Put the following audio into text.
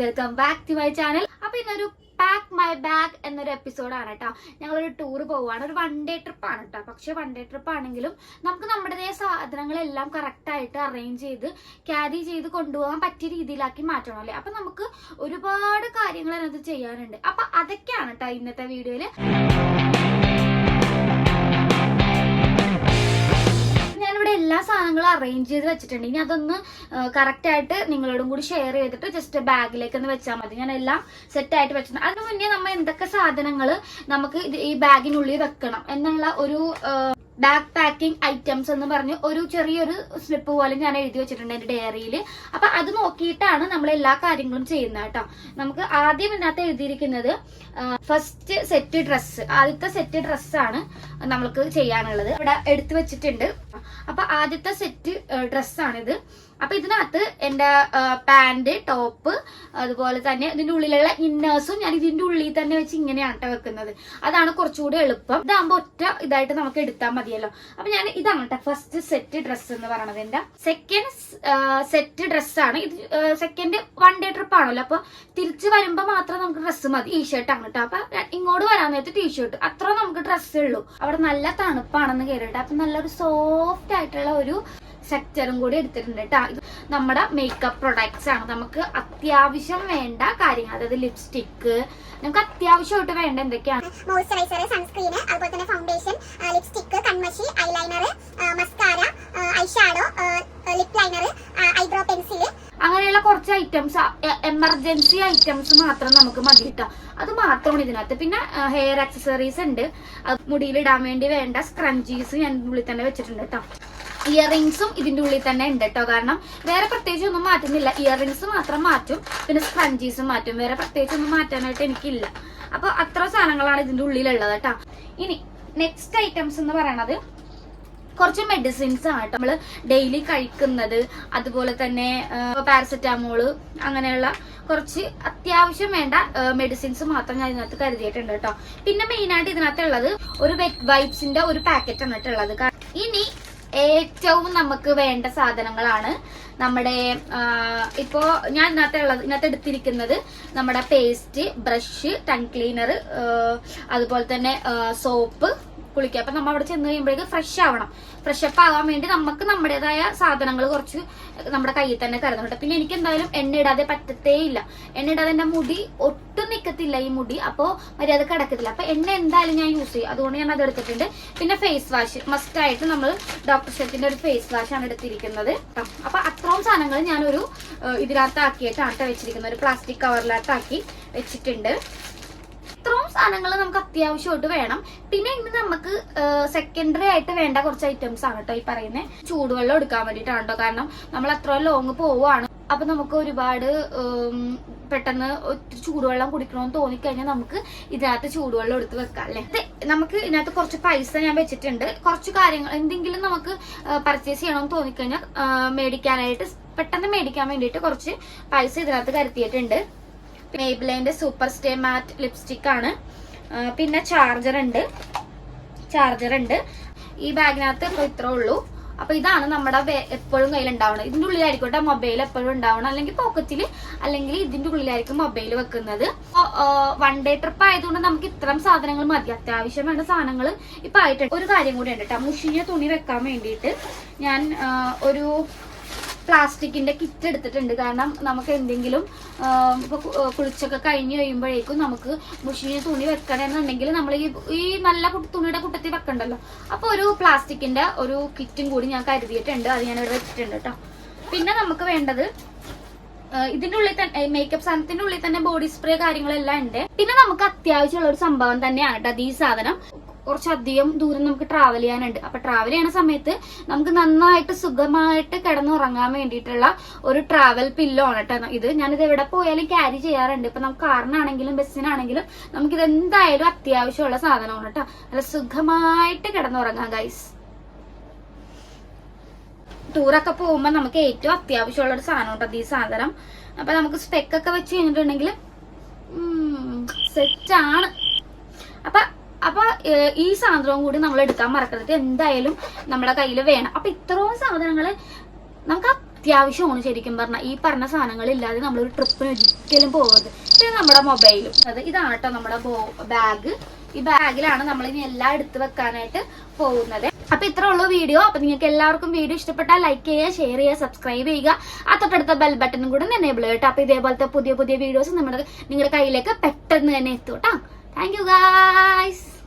Welcome back to my channel അപ്പൊ ഇന്നൊരു pack my bag എന്നൊരു എപ്പിസോഡാണ് കേട്ടോ ഞങ്ങളൊരു ടൂർ പോവാണ്. ഒരു വൺ ഡേ ട്രിപ്പ് ആണ് കേട്ടോ പക്ഷെ വൺ ഡേ ട്രിപ്പ് ആണെങ്കിലും നമുക്ക് നമ്മുടേതായ സാധനങ്ങളെല്ലാം കറക്റ്റായിട്ട് അറേഞ്ച് ചെയ്ത് ക്യാരി ചെയ്ത് കൊണ്ടുപോകാൻ പറ്റിയ രീതിയിലാക്കി മാറ്റണം അല്ലേ? അപ്പൊ നമുക്ക് ഒരുപാട് കാര്യങ്ങൾ അതിനകത്ത് ചെയ്യാനുണ്ട്. അപ്പൊ അതൊക്കെയാണ് കേട്ടോ ഇന്നത്തെ വീഡിയോയിൽ ഞാനിവിടെ എല്ലാ സാധനങ്ങളും അറേഞ്ച് ചെയ്ത് വെച്ചിട്ടുണ്ട്. ഇനി അതൊന്ന് കറക്റ്റ് ആയിട്ട് നിങ്ങളോടും കൂടി ഷെയർ ചെയ്തിട്ട് ജസ്റ്റ് ബാഗിലേക്ക് ഒന്ന് വെച്ചാൽ മതി. ഞാൻ എല്ലാം സെറ്റ് ആയിട്ട് വെച്ചിട്ടുണ്ട്. അതിന് മുന്നേ നമ്മൾ എന്തൊക്കെ സാധനങ്ങൾ നമുക്ക് ഈ ബാഗിനുള്ളിൽ വെക്കണം എന്നുള്ള ഒരു ബാഗ് പാക്കിംഗ് ഐറ്റംസ് എന്ന് പറഞ്ഞ് ഒരു ചെറിയൊരു സ്ലിപ്പ് പോലെ ഞാൻ എഴുതി വെച്ചിട്ടുണ്ട് എന്റെ ഡയറിയിൽ അപ്പൊ അത് നോക്കിയിട്ടാണ് നമ്മൾ എല്ലാ കാര്യങ്ങളും ചെയ്യുന്നത് കേട്ടോ. നമുക്ക് ആദ്യം ഇതിനകത്ത് എഴുതിയിരിക്കുന്നത് ഫസ്റ്റ് സെറ്റ് ഡ്രസ്സ് ആദ്യത്തെ സെറ്റ് ഡ്രസ്സാണ് നമ്മൾക്ക് ചെയ്യാനുള്ളത്. ഇവിടെ എടുത്തു വെച്ചിട്ടുണ്ട്. അപ്പൊ ആദ്യത്തെ സെറ്റ് ഡ്രസ്സാണിത് അപ്പൊ ഇതിനകത്ത് എന്റെ പാന്റ് ടോപ്പ് അതുപോലെ തന്നെ ഇതിന്റെ ഉള്ളിലുള്ള ഇന്നേഴ്സും ഞാൻ ഇതിന്റെ ഉള്ളിൽ തന്നെ വെച്ച് ഇങ്ങനെയാണ് കേട്ടോ വെക്കുന്നത്. അതാണ് കുറച്ചുകൂടി എളുപ്പം. ഇതാകുമ്പോ ഒറ്റ ഇതായിട്ട് നമുക്ക് എടുത്താൽ മതിയല്ലോ. അപ്പൊ ഞാൻ ഇതാണ് കേട്ടോ ഫസ്റ്റ് സെറ്റ് ഡ്രസ്സ് എന്ന് പറയുന്നത് എന്റെ സെക്കൻഡ് സെറ്റ് ഡ്രസ്സാണ് ഇത് സെക്കൻഡ് വൺ ഡേ ട്രിപ്പ് ആണല്ലോ. അപ്പൊ തിരിച്ചു വരുമ്പോ മാത്രം നമുക്ക് ഡ്രസ്സ് മതി. ടീഷർട്ട് ആണ് കേട്ടോ അപ്പൊ ഇങ്ങോട്ട് വരാൻ നേരത്തെ ടീഷർട്ട് അത്ര നമുക്ക് ഡ്രസ്സേ ഉള്ളൂ. അവിടെ നല്ല തണുപ്പാണെന്ന് കേട്ടോ അപ്പൊ നല്ലൊരു സോഫ്റ്റ് ആയിട്ടുള്ള ഒരു സെക്ടറും കൂടി എടുത്തിട്ടുണ്ട് കേട്ടോ ഇത് നമ്മുടെ മേക്കപ്പ് പ്രൊഡക്ട്സ് ആണ്. നമുക്ക് അത്യാവശ്യം വേണ്ട കാര്യങ്ങൾ അതായത് ലിപ്സ്റ്റിക്ക് നമുക്ക് അത്യാവശ്യമായിട്ട് വേണ്ട എന്തൊക്കെയാണ്? മോയ്സ്ചറൈസർ സൺസ്ക്രീൻ അതുപോലെ തന്നെ ഫൗണ്ടേഷൻ ലിപ്സ്റ്റിക്ക് കൺമഷി eyeliner mascara eyeshadow lip liner eyebrow pencil അങ്ങനെയുള്ള കുറച്ച് ഐറ്റംസ് എമർജൻസി ഐറ്റംസ് മാത്രം നമുക്ക് മതി കിട്ടാം അത് മാത്രമാണ് ഇതിനകത്ത്. പിന്നെ ഹെയർ ആക്സസറീസ് ഉണ്ട്. മുടിയിലിടാൻ വേണ്ടി വേണ്ട സ്ക്രഞ്ചീസ് ഞാൻ ഉള്ളിൽ തന്നെ വെച്ചിട്ടുണ്ട് കേട്ടോ ഇയറിങ്സും ഇതിന്റെ ഉള്ളിൽ തന്നെ ഉണ്ട് കേട്ടോ കാരണം വേറെ പ്രത്യേകിച്ച് ഒന്നും മാറ്റുന്നില്ല. ഇയറിങ്സ് മാത്രം മാറ്റും. പിന്നെ സ്പഞ്ചീസും മാറ്റും. വേറെ പ്രത്യേകിച്ച് ഒന്നും മാറ്റാനായിട്ട് എനിക്കില്ല. അപ്പൊ അത്ര സാധനങ്ങളാണ് ഇതിന്റെ ഉള്ളിലുള്ളത് കേട്ടോ ഇനി നെക്സ്റ്റ് ഐറ്റംസ് എന്ന് പറയണത് കുറച്ച് മെഡിസിൻസ് ആണ് കേട്ടോ നമ്മൾ ഡെയിലി കഴിക്കുന്നത് അതുപോലെ തന്നെ പാരസെറ്റാമോൾ അങ്ങനെയുള്ള കുറച്ച് അത്യാവശ്യം വേണ്ട മെഡിസിൻസ് മാത്രം ഞാൻ ഇതിനകത്ത് കരുതിയിട്ടുണ്ട് കേട്ടോ പിന്നെ മെയിൻ ആയിട്ട് ഇതിനകത്ത് ഉള്ളത് ഒരു വെറ്റ് വൈപ്സിന്റെ ഒരു പാക്കറ്റ് ആണ് കേട്ടോ ഉള്ളത്. ഇനി ഏറ്റവും നമുക്ക് വേണ്ട സാധനങ്ങളാണ് നമ്മുടെ ഇപ്പോ ഞാൻ ഇന്നത്തെ ഉള്ളത് ഇന്നത്തെ എടുത്തിരിക്കുന്നത് നമ്മുടെ പേസ്റ്റ് ബ്രഷ് ടൺ ക്ലീനർ അതുപോലെ തന്നെ സോപ്പ് കുളിക്കുക. അപ്പൊ നമ്മൾ അവിടെ ചെന്ന് കഴിയുമ്പോഴേക്ക് ഫ്രഷ് ആവണം. ഫ്രഷ് അപ്പ് ആവാൻ വേണ്ടി നമുക്ക് നമ്മുടേതായ സാധനങ്ങൾ കുറച്ച് നമ്മുടെ കയ്യിൽ തന്നെ കരുതണം പിന്നെ എനിക്ക് എന്തായാലും എണ്ണ ഇടാതെ പറ്റത്തേ ഇല്ല. എണ്ണ ഇടാതെ എന്റെ മുടി ഒട്ടും നിൽക്കത്തില്ല ഈ മുടി. അപ്പോ മര്യാദ കിടക്കത്തില്ല. അപ്പൊ എണ്ണ എന്തായാലും ഞാൻ യൂസ് ചെയ്യും. അതുകൊണ്ട് ഞാൻ അത് എടുത്തിട്ടുണ്ട്. പിന്നെ ഫേസ് വാഷ് മസ്റ്റ് ആയിട്ട് നമ്മൾ ഡോക്ടർ ഷെത്തിന്റെ ഒരു ഫേസ് വാഷ് ആണ് എടുത്തിരിക്കുന്നത്. അപ്പൊ അത്രയും സാധനങ്ങൾ ഞാനൊരു ഇതിനകത്താക്കിയിട്ടാണ് വെച്ചിരിക്കുന്നത്. ഒരു പ്ലാസ്റ്റിക് കവറിനകത്താക്കി വെച്ചിട്ടുണ്ട്. ഇത്രയും സാധനങ്ങൾ നമുക്ക് അത്യാവശ്യമായിട്ട് വേണം. പിന്നെ ഇന്ന് നമുക്ക് സെക്കൻഡറി ആയിട്ട് വേണ്ട കുറച്ച് ഐറ്റംസ് ആണ് കേട്ടോ ഈ പറയുന്നത് ചൂടുവെള്ളം എടുക്കാൻ വേണ്ടിയിട്ടാണ് കേട്ടോ കാരണം നമ്മൾ അത്ര ലോങ് പോവാണ് അപ്പൊ നമുക്ക് ഒരുപാട് പെട്ടെന്ന് ഒത്തിരി ചൂടുവെള്ളം കുടിക്കണമെന്ന് തോന്നിക്കഴിഞ്ഞാൽ നമുക്ക് ഇതിനകത്ത് ചൂടുവെള്ളം എടുത്ത് വെക്കാം അല്ലേ? നമുക്ക് ഇതിനകത്ത് കുറച്ച് പൈസ ഞാൻ വെച്ചിട്ടുണ്ട്. കുറച്ച് കാര്യങ്ങൾ എന്തെങ്കിലും നമുക്ക് പർച്ചേസ് ചെയ്യണമെന്ന് തോന്നിക്കഴിഞ്ഞാൽ മേടിക്കാനായിട്ട് പെട്ടെന്ന് മേടിക്കാൻ വേണ്ടിയിട്ട് കുറച്ച് പൈസ ഇതിനകത്ത് കരുത്തിയിട്ടുണ്ട് മേബിലൈന്റെ സൂപ്പർ സ്റ്റേ മാറ്റ് ലിപ്സ്റ്റിക് ആണ്. പിന്നെ ചാർജർ ഉണ്ട്. ചാർജർ ഉണ്ട്. ഈ ബാഗിനകത്ത് ഇപ്പോൾ ഇത്രേ ഉള്ളൂ. അപ്പൊ ഇതാണ് നമ്മുടെ എപ്പോഴും കയ്യിൽ ഉണ്ടാവണം ഇതിന്റെ ഉള്ളിലായിരിക്കട്ടെ മൊബൈൽ എപ്പോഴും ഉണ്ടാവണം അല്ലെങ്കിൽ പോക്കറ്റിൽ അല്ലെങ്കിൽ ഇതിന്റെ ഉള്ളിലായിരിക്കും മൊബൈൽ വെക്കുന്നത്. വൺ ഡേ ട്രിപ്പ് ആയതുകൊണ്ട് നമുക്ക് ഇത്തരം സാധനങ്ങൾ മതി. അത്യാവശ്യം വേണ്ട സാധനങ്ങൾ ഇപ്പൊ ആയിട്ടുണ്ട്. ഒരു കാര്യം കൂടി ഉണ്ട് കേട്ടോ. മുഷിഞ്ഞ തുണി വെക്കാൻ വേണ്ടിയിട്ട് ഞാൻ ഒരു പ്ലാസ്റ്റിക്കിന്റെ കിറ്റ് എടുത്തിട്ടുണ്ട്. കാരണം നമുക്ക് എന്തെങ്കിലും കുളിച്ചൊക്കെ കഴിഞ്ഞു കഴിയുമ്പോഴേക്കും നമുക്ക് മുഷിഞ്ഞ തുണി വെക്കണമെന്നുണ്ടെങ്കിൽ നമ്മൾ ഈ നല്ല തുണിയുടെ കൂട്ടത്തിൽ വെക്കണ്ടല്ലോ. അപ്പൊ ഒരു പ്ലാസ്റ്റിക്കിന്റെ ഒരു കിറ്റും കൂടി ഞാൻ കരുതിയിട്ടുണ്ട്. അത് ഞാൻ ഇവിടെ വെച്ചിട്ടുണ്ട് കേട്ടോ പിന്നെ നമുക്ക് വേണ്ടത് ഇതിന്റെ ഉള്ളിൽ തന്നെ മേക്കപ്പ് സാധനത്തിന്റെ ഉള്ളിൽ തന്നെ ബോഡി സ്പ്രേ കാര്യങ്ങളെല്ലാം ഉണ്ട്. പിന്നെ നമുക്ക് അത്യാവശ്യമുള്ള ഒരു സംഭവം തന്നെയാണ് കേട്ടോ ഈ സാധനം കുറച്ചധികം ദൂരം നമുക്ക് ട്രാവൽ ചെയ്യാനുണ്ട്. അപ്പൊ ട്രാവൽ ചെയ്യണ സമയത്ത് നമുക്ക് നന്നായിട്ട് സുഖമായിട്ട് കിടന്നുറങ്ങാൻ വേണ്ടിയിട്ടുള്ള ഒരു ട്രാവൽ പില്ലോ ആണ് കേട്ടോ. ഇത് ഞാനിത് എവിടെ പോയാലും ക്യാരി ചെയ്യാറുണ്ട്. ഇപ്പൊ നമുക്ക് കാറിനാണെങ്കിലും ബസ്സിനാണെങ്കിലും ഇത് എന്തായാലും അത്യാവശ്യമുള്ള സാധനമാണ് കേട്ടോ. നല്ല സുഖമായിട്ട് കിടന്നുറങ്ങാം ഗൈസ് ടൂറൊക്കെ പോകുമ്പോൾ നമുക്ക് ഏറ്റവും അത്യാവശ്യമുള്ള ഒരു സാധനം കേട്ടോ ഈ സാധനം? അപ്പൊ നമുക്ക് സ്പെക്കൊക്കെ വെച്ച് കഴിഞ്ഞിട്ടുണ്ടെങ്കിൽ സെറ്റാണ് അപ്പൊ അപ്പൊ ഈ സാധനവും കൂടി നമ്മൾ എടുക്കാൻ മറക്കരുത്. എന്തായാലും നമ്മുടെ കയ്യിൽ വേണം. അപ്പൊ ഇത്രയും സാധനങ്ങൾ നമുക്ക് അത്യാവശ്യമാണ് ശരിക്കും പറഞ്ഞാൽ ഈ പറഞ്ഞ സാധനങ്ങൾ സാധനങ്ങളില്ലാതെ ഒരു ട്രിപ്പിന് ഒരിക്കലും പോകരുത് പിന്നെ നമ്മുടെ മൊബൈലും അത് ഇതാണ് കേട്ടോ നമ്മുടെ ബാഗ് ഈ ബാഗിലാണ് നമ്മൾ ഇനി എല്ലാം എടുത്ത് വെക്കാനായിട്ട് പോകുന്നത്. അപ്പൊ ഇത്ര ഉള്ളൂ വീഡിയോ. അപ്പൊ നിങ്ങൾക്ക് എല്ലാവർക്കും വീഡിയോ ഇഷ്ടപ്പെട്ടാൽ ലൈക്ക് ചെയ്യുക ഷെയർ ചെയ്യുക സബ്സ്ക്രൈബ് ചെയ്യുക. ആ തൊട്ടടുത്ത ബെൽ ബട്ടണും കൂടെ എനേബിൾ ചെയ്യട്ടോ അപ്പൊ ഇതേപോലത്തെ പുതിയ പുതിയ വീഡിയോസ് നമ്മുടെ നിങ്ങളുടെ കയ്യിലേക്ക് പെട്ടെന്ന് തന്നെ എത്തും കേട്ടോ Thank you guys.